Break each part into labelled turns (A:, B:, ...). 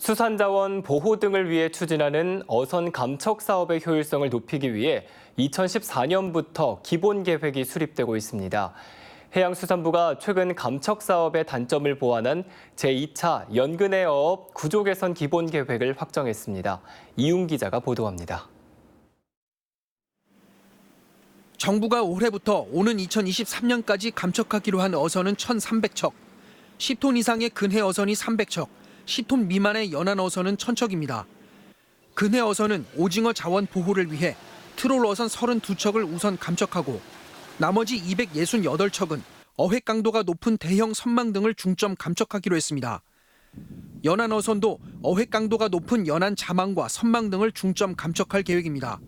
A: 수산자원 보호 등을 위해 추진하는 어선 감척 사업의 효율성을 높이기 위해 2014년부터 기본 계획이 수립되고 있습니다. 해양수산부가 최근 감척 사업의 단점을 보완한 제2차 연근해 어업 구조 개선 기본 계획을 확정했습니다. 이웅 기자가 보도합니다.
B: 정부가 올해부터 오는 2023년까지 감척하기로 한 어선은 1,300척, 10톤 이상의 근해 어선이 300척, 10톤 미만의 연안 어선은 1,000척입니다. 근해 어선은 오징어 자원 보호를 위해 트롤 어선 32척을 우선 감척하고 나머지 268척은 어획 강도가 높은 대형 선망 등을 중점 감척하기로 했습니다. 연안 어선도 어획 강도가 높은 연안 자망과 선망 등을 중점 감척할 계획입니다.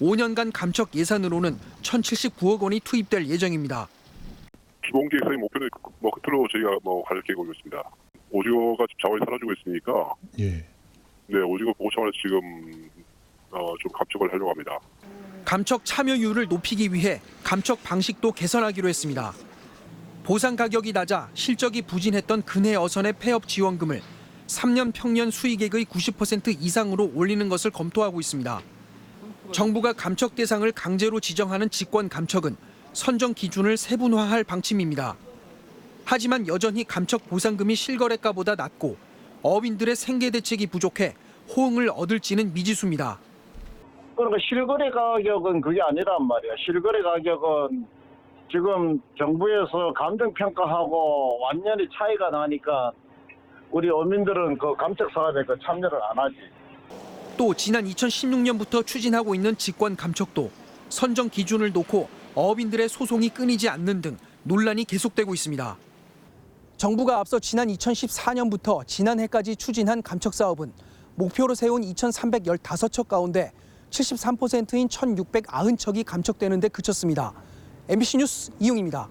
B: 5년간 감척 예산으로는 1,079억 원이 투입될 예정입니다.
C: 기본 계획의 목표는 그- 뭐 끝으로 저희가 뭐갈 계획으로 있습니다. 오징어가 자원이 사라지고 있으니까
D: 예.
C: 네 오징어 보호 차원에서 지금 어, 좀 감축을 하려고 합니다.
B: 감척 참여율을 높이기 위해 감척 방식도 개선하기로 했습니다. 보상 가격이 낮아 실적이 부진했던 근해 어선의 폐업 지원금을 3년 평년 수익액의 90% 이상으로 올리는 것을 검토하고 있습니다. 정부가 감척 대상을 강제로 지정하는 직권 감척은 선정 기준을 세분화할 방침입니다. 하지만 여전히 감척 보상금이 실거래가보다 낮고 어민들의 생계 대책이 부족해 호응을 얻을지는 미지수입니다.
E: 그러니까 실거래 가격은 그게 아니란 말이야. 실거래 가격은 지금 정부에서 감정 평가하고 완전히 차이가 나니까 우리 어민들은 그 감척 사업에 그 참여를 안 하지.
B: 또 지난 2016년부터 추진하고 있는 직권 감척도 선정 기준을 놓고 어업인들의 소송이 끊이지 않는 등 논란이 계속되고 있습니다. 정부가 앞서 지난 2014년부터 지난해까지 추진한 감척 사업은 목표로 세운 2,315척 가운데 73%인 1,690척이 감척되는 데 그쳤습니다. MBC 뉴스 이용입니다.